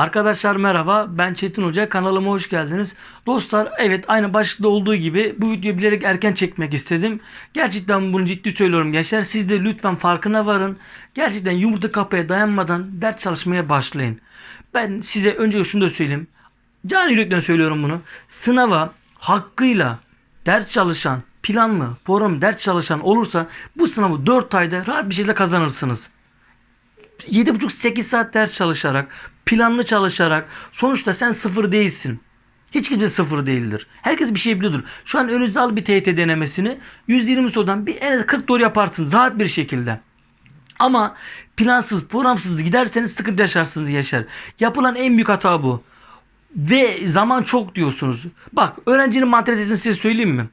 Arkadaşlar merhaba ben Çetin Hoca kanalıma hoş geldiniz. Dostlar evet aynı başlıkta olduğu gibi bu videoyu bilerek erken çekmek istedim. Gerçekten bunu ciddi söylüyorum gençler. Siz de lütfen farkına varın. Gerçekten yumurta kapıya dayanmadan ders çalışmaya başlayın. Ben size önce şunu da söyleyeyim. Can yürekten söylüyorum bunu. Sınava hakkıyla ders çalışan, planlı, program ders çalışan olursa bu sınavı 4 ayda rahat bir şekilde kazanırsınız. 7,5-8 saat ders çalışarak, planlı çalışarak sonuçta sen sıfır değilsin. Hiç kimse sıfır değildir. Herkes bir şey biliyordur. Şu an önünüze al bir TYT denemesini. 120 sorudan bir en az 40 doğru yaparsınız rahat bir şekilde. Ama plansız, programsız giderseniz sıkıntı yaşarsınız yaşar. Yapılan en büyük hata bu. Ve zaman çok diyorsunuz. Bak öğrencinin mantalitesini size söyleyeyim mi?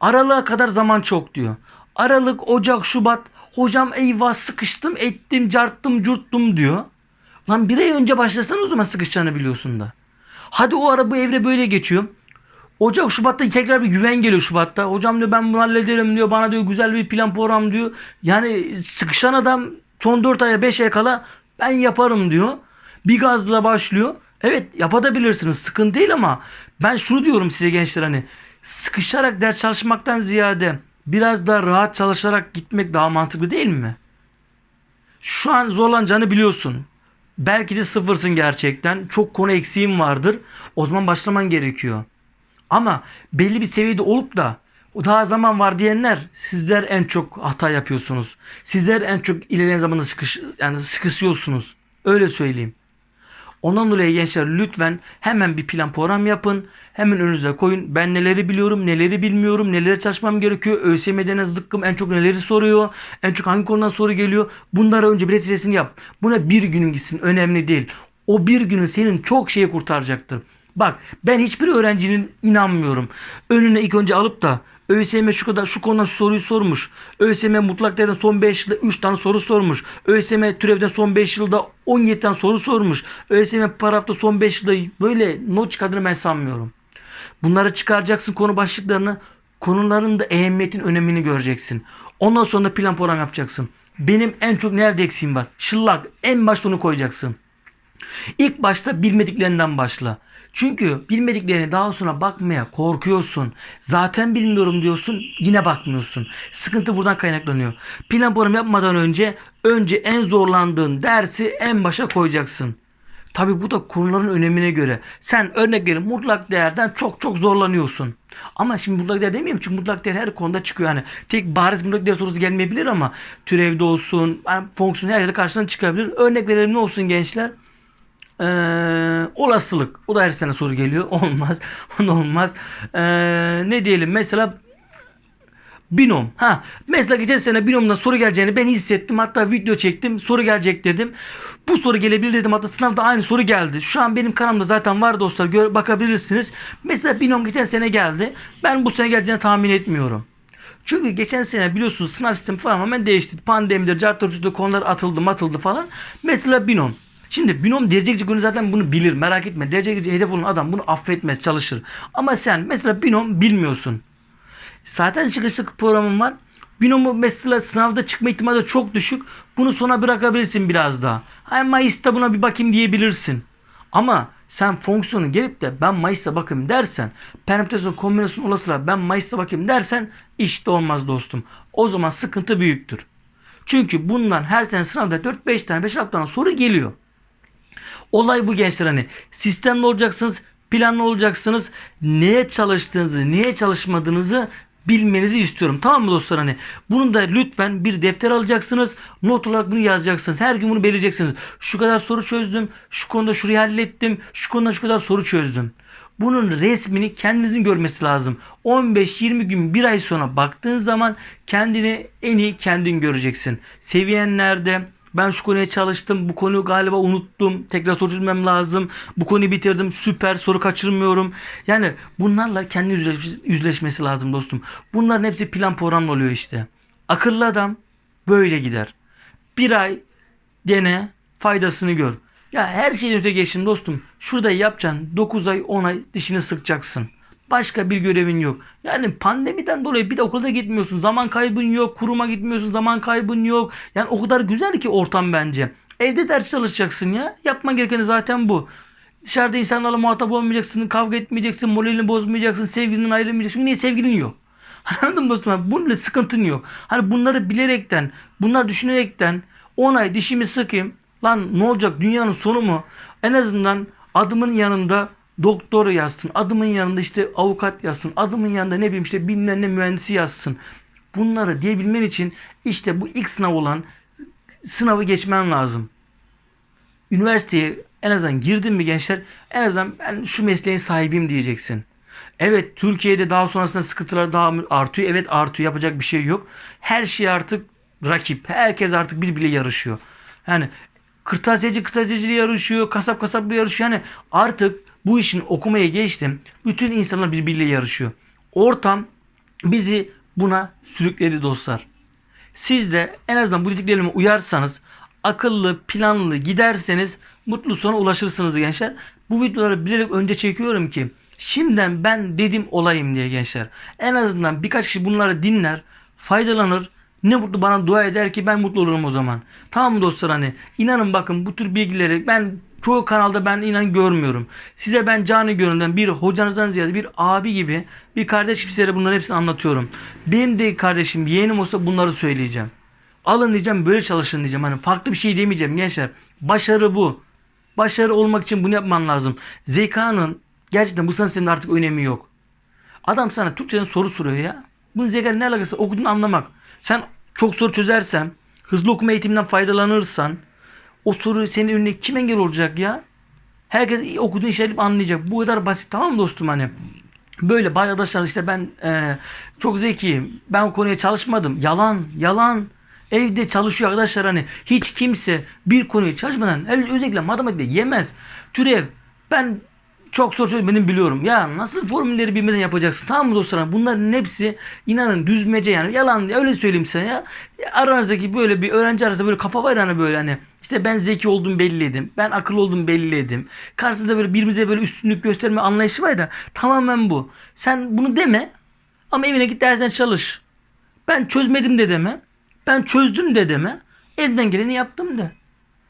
Aralığa kadar zaman çok diyor. Aralık, Ocak, Şubat. Hocam eyvah sıkıştım, ettim, carttım, curttum diyor. Lan bir ay önce başlasana o zaman sıkışacağını biliyorsun da. Hadi o ara bu evre böyle geçiyor. Ocak Şubat'ta tekrar bir güven geliyor Şubat'ta. Hocam diyor ben bunu hallederim diyor. Bana diyor güzel bir plan program diyor. Yani sıkışan adam son 4 aya 5 aya kala ben yaparım diyor. Bir gazla başlıyor. Evet yapabilirsiniz sıkıntı değil ama ben şunu diyorum size gençler hani sıkışarak ders çalışmaktan ziyade biraz daha rahat çalışarak gitmek daha mantıklı değil mi? Şu an zorlanacağını biliyorsun. Belki de sıfırsın gerçekten. Çok konu eksiğin vardır. O zaman başlaman gerekiyor. Ama belli bir seviyede olup da daha zaman var diyenler sizler en çok hata yapıyorsunuz. Sizler en çok ilerleyen zamanda sıkış, yani sıkışıyorsunuz. Öyle söyleyeyim. Ondan dolayı gençler lütfen hemen bir plan program yapın. Hemen önünüze koyun. Ben neleri biliyorum, neleri bilmiyorum, neleri çalışmam gerekiyor. ÖSYM'den ne zıkkım en çok neleri soruyor. En çok hangi konudan soru geliyor. Bunlara önce bir reçetesini yap. Buna bir günün gitsin. Önemli değil. O bir günün senin çok şeyi kurtaracaktır. Bak ben hiçbir öğrencinin inanmıyorum. Önüne ilk önce alıp da ÖSYM şu kadar şu konudan şu soruyu sormuş. ÖSYM mutlak değerden son 5 yılda 3 tane soru sormuş. ÖSYM türevden son 5 yılda 17 tane soru sormuş. ÖSYM paragrafta son 5 yılda böyle not çıkardığını ben sanmıyorum. Bunları çıkaracaksın konu başlıklarını. Konuların da ehemmiyetin önemini göreceksin. Ondan sonra plan program yapacaksın. Benim en çok nerede eksiğim var? Şıllak. En başta onu koyacaksın. İlk başta bilmediklerinden başla. Çünkü bilmediklerini daha sonra bakmaya korkuyorsun. Zaten bilmiyorum diyorsun yine bakmıyorsun. Sıkıntı buradan kaynaklanıyor. Plan program yapmadan önce önce en zorlandığın dersi en başa koyacaksın. Tabi bu da konuların önemine göre. Sen örnek verin mutlak değerden çok çok zorlanıyorsun. Ama şimdi mutlak değer demeyeyim çünkü mutlak değer her konuda çıkıyor. Yani tek bariz mutlak değer sorusu gelmeyebilir ama türevde olsun, yani fonksiyon her yerde karşına çıkabilir. Örnek verelim ne olsun gençler? Ee, olasılık. O da her sene soru geliyor. Olmaz. Olmaz. Ee, ne diyelim mesela binom. Ha mesela geçen sene binomdan soru geleceğini ben hissettim. Hatta video çektim. Soru gelecek dedim. Bu soru gelebilir dedim. Hatta sınavda aynı soru geldi. Şu an benim kanalımda zaten var dostlar. Gör, bakabilirsiniz. Mesela binom geçen sene geldi. Ben bu sene geleceğini tahmin etmiyorum. Çünkü geçen sene biliyorsunuz sınav sistemi falan hemen değişti. Pandemidir, cartörcüde konular atıldı atıldı falan. Mesela binom. Şimdi binom derece günü zaten bunu bilir. Merak etme. Derece hedef olan adam bunu affetmez, çalışır. Ama sen mesela binom bilmiyorsun. Zaten çıkışlık programın var. Binomu mesela sınavda çıkma ihtimali çok düşük. Bunu sona bırakabilirsin biraz daha. Hay Mayıs'ta buna bir bakayım diyebilirsin. Ama sen fonksiyonu gelip de ben Mayıs'ta bakayım dersen, permütasyon kombinasyon olasılığa ben Mayıs'ta bakayım dersen işte olmaz dostum. O zaman sıkıntı büyüktür. Çünkü bundan her sene sınavda 4-5 tane 5-6 tane soru geliyor. Olay bu gençler hani sistemli olacaksınız, planlı olacaksınız. Neye çalıştığınızı, neye çalışmadığınızı bilmenizi istiyorum. Tamam mı dostlar hani? Bunu da lütfen bir defter alacaksınız. Not olarak bunu yazacaksınız. Her gün bunu belirleyeceksiniz. Şu kadar soru çözdüm. Şu konuda şurayı hallettim. Şu konuda şu kadar soru çözdüm. Bunun resmini kendinizin görmesi lazım. 15-20 gün bir ay sonra baktığın zaman kendini en iyi kendin göreceksin. Seviyen? Ben şu konuya çalıştım. Bu konuyu galiba unuttum. Tekrar soru çözmem lazım. Bu konuyu bitirdim. Süper. Soru kaçırmıyorum. Yani bunlarla kendi yüzleş- yüzleşmesi lazım dostum. Bunların hepsi plan programlı oluyor işte. Akıllı adam böyle gider. Bir ay dene faydasını gör. Ya her şeyin öte geçtim dostum. Şurada yapacaksın 9 ay 10 ay dişini sıkacaksın. Başka bir görevin yok. Yani pandemiden dolayı bir de okula gitmiyorsun. Zaman kaybın yok. Kuruma gitmiyorsun. Zaman kaybın yok. Yani o kadar güzel ki ortam bence. Evde ders çalışacaksın ya. Yapman gereken zaten bu. Dışarıda insanlarla muhatap olmayacaksın, kavga etmeyeceksin, moralini bozmayacaksın, sevgilinden ayrılmayacaksın. Niye sevgilin yok? Anladın dostum? Bununla sıkıntın yok. Hani bunları bilerekten, bunlar düşünerekten 10 ay dişimi sıkayım. Lan ne olacak? Dünyanın sonu mu? En azından adımın yanında doktor yazsın. Adımın yanında işte avukat yazsın. Adımın yanında ne bileyim işte bilmem ne mühendisi yazsın. Bunları diyebilmen için işte bu ilk sınav olan sınavı geçmen lazım. Üniversiteye en azından girdin mi gençler en azından ben şu mesleğin sahibiyim diyeceksin. Evet Türkiye'de daha sonrasında sıkıntılar daha artıyor. Evet artıyor yapacak bir şey yok. Her şey artık rakip. Herkes artık birbiriyle yarışıyor. Yani kırtasiyeci kırtasiyeciyle yarışıyor. Kasap kasapla yarışıyor. Yani artık bu işin okumaya geçtim. Bütün insanlar birbiriyle yarışıyor. Ortam bizi buna sürükledi dostlar. Siz de en azından bu dediklerime uyarsanız, akıllı, planlı giderseniz mutlu sona ulaşırsınız gençler. Bu videoları bilerek önce çekiyorum ki şimdiden ben dedim olayım diye gençler. En azından birkaç kişi bunları dinler, faydalanır. Ne mutlu bana dua eder ki ben mutlu olurum o zaman. Tamam dostlar hani inanın bakın bu tür bilgileri ben çoğu kanalda ben inan görmüyorum. Size ben canı gönülden bir hocanızdan ziyade bir abi gibi bir kardeş gibi size bunların hepsini anlatıyorum. Benim de kardeşim yeğenim olsa bunları söyleyeceğim. Alın diyeceğim böyle çalışın diyeceğim. Hani farklı bir şey demeyeceğim gençler. Başarı bu. Başarı olmak için bunu yapman lazım. Zekanın gerçekten bu sınav sisteminde artık önemi yok. Adam sana Türkçeden soru soruyor ya. Bunun zekayla ne alakası? Okuduğunu anlamak. Sen çok soru çözersen, hızlı okuma eğitiminden faydalanırsan o soru senin önüne kim engel olacak ya? Herkes okuduğunu işaretleyip anlayacak. Bu kadar basit tamam mı dostum hani? Böyle bazı arkadaşlar işte ben e, çok zekiyim. Ben o konuya çalışmadım. Yalan, yalan. Evde çalışıyor arkadaşlar hani hiç kimse bir konuyu çalışmadan özellikle matematikte yemez. Türev ben çok soru çözmedim biliyorum. Ya nasıl formülleri bilmeden yapacaksın? Tamam mı dostlarım? Bunların hepsi inanın düzmece yani. Yalan öyle söyleyeyim sana ya. Aranızdaki böyle bir öğrenci arasında böyle kafa var hani böyle hani. İşte ben zeki olduğumu belli Ben akıllı olduğumu belli Karşısında böyle birbirimize böyle üstünlük gösterme anlayışı var ya. Tamamen bu. Sen bunu deme. Ama evine git dersten çalış. Ben çözmedim de deme. Ben çözdüm de deme. Elinden geleni yaptım de.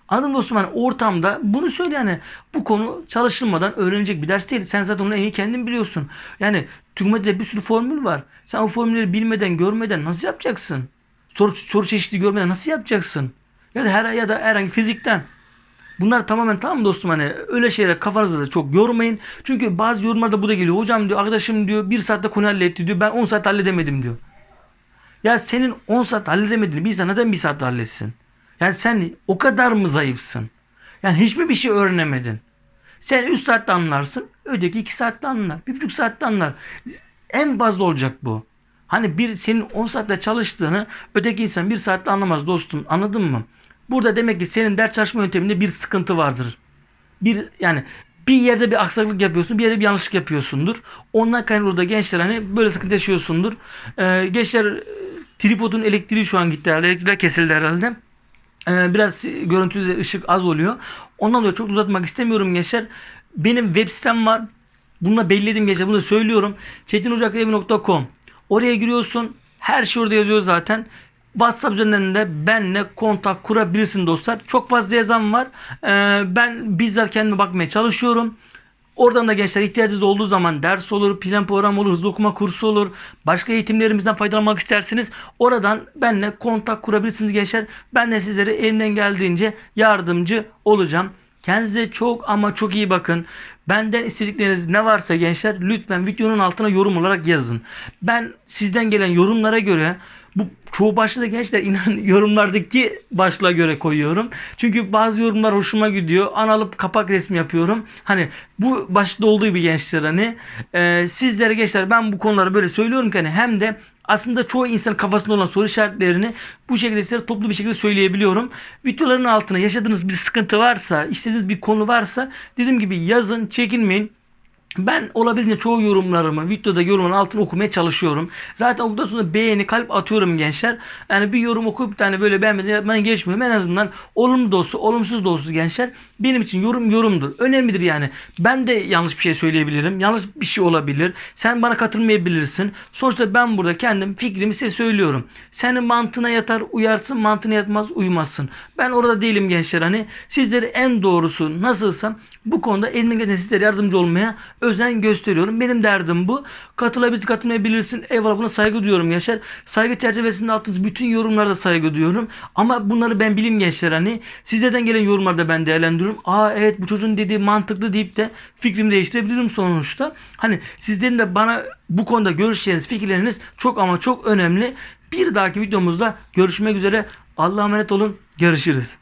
Anladın dostum hani ortamda bunu söyle yani bu konu çalışılmadan öğrenecek bir ders değil. Sen zaten onu en iyi kendin biliyorsun. Yani TÜGMED'de bir sürü formül var. Sen o formülleri bilmeden görmeden nasıl yapacaksın? Soru, soru çeşitli görmeden nasıl yapacaksın? Ya da her ya da herhangi fizikten. Bunlar tamamen tamam mı dostum hani öyle şeyler kafanızda da çok yormayın. Çünkü bazı yorumlarda bu da geliyor. Hocam diyor arkadaşım diyor bir saatte konu halletti diyor. Ben 10 saat halledemedim diyor. Ya senin 10 saat halledemediğini bir insan neden bir saat halletsin? Yani sen o kadar mı zayıfsın? Yani hiç mi bir şey öğrenemedin? Sen 3 saatte anlarsın. Öteki 2 saatte anlar. 1,5 saatte anlar. En fazla olacak bu. Hani bir senin 10 saatte çalıştığını öteki insan 1 saatte anlamaz dostum. Anladın mı? Burada demek ki senin ders çalışma yönteminde bir sıkıntı vardır. Bir yani bir yerde bir aksaklık yapıyorsun, bir yerde bir yanlışlık yapıyorsundur. Ondan kaynaklı da gençler hani böyle sıkıntı yaşıyorsundur. Ee, gençler tripodun elektriği şu an gitti herhalde. Elektrikler kesildi herhalde. Ee, biraz görüntüde ışık az oluyor. Ondan dolayı çok uzatmak istemiyorum gençler. Benim web sitem var. Bununla belirledim gençler. Bunu da söylüyorum. çetinocaklevi.com Oraya giriyorsun. Her şey orada yazıyor zaten. WhatsApp üzerinden de benle kontak kurabilirsin dostlar. Çok fazla yazan var. Ee, ben bizzat kendime bakmaya çalışıyorum. Oradan da gençler ihtiyacınız olduğu zaman ders olur, plan program olur, hızlı okuma kursu olur. Başka eğitimlerimizden faydalanmak isterseniz oradan benimle kontak kurabilirsiniz gençler. Ben de sizlere elimden geldiğince yardımcı olacağım. Kendinize çok ama çok iyi bakın. Benden istedikleriniz ne varsa gençler lütfen videonun altına yorum olarak yazın. Ben sizden gelen yorumlara göre bu çoğu başlığı gençler inan yorumlardaki başlığa göre koyuyorum. Çünkü bazı yorumlar hoşuma gidiyor. An alıp kapak resmi yapıyorum. Hani bu başlıkta olduğu gibi gençler hani e, sizlere gençler ben bu konuları böyle söylüyorum ki hani hem de aslında çoğu insan kafasında olan soru işaretlerini bu şekilde size toplu bir şekilde söyleyebiliyorum. Videoların altına yaşadığınız bir sıkıntı varsa, istediğiniz bir konu varsa dediğim gibi yazın, çekinmeyin. Ben olabildiğince çoğu yorumlarımı, videoda yorumların altını okumaya çalışıyorum. Zaten okuduktan sonra beğeni, kalp atıyorum gençler. Yani bir yorum okuyup bir tane böyle beğenmediğini ben geçmiyorum. En azından olumlu olsa, olumsuz olsa gençler benim için yorum yorumdur. Önemlidir yani. Ben de yanlış bir şey söyleyebilirim. Yanlış bir şey olabilir. Sen bana katılmayabilirsin. Sonuçta ben burada kendim fikrimi size söylüyorum. Senin mantığına yatar uyarsın, mantığına yatmaz uymazsın. Ben orada değilim gençler hani. Sizlere en doğrusu nasılsa bu konuda elimden gelen sizlere yardımcı olmaya özen gösteriyorum. Benim derdim bu. Katılabilirsin, katılmayabilirsin. Eyvallah buna saygı duyuyorum gençler. Saygı çerçevesinde attığınız bütün yorumlarda saygı duyuyorum. Ama bunları ben bilim gençler hani. Sizlerden gelen yorumlarda ben değerlendiriyorum. Aa evet bu çocuğun dediği mantıklı deyip de fikrimi değiştirebilirim sonuçta. Hani sizlerin de bana bu konuda görüşleriniz, fikirleriniz çok ama çok önemli. Bir dahaki videomuzda görüşmek üzere. Allah'a emanet olun. Görüşürüz.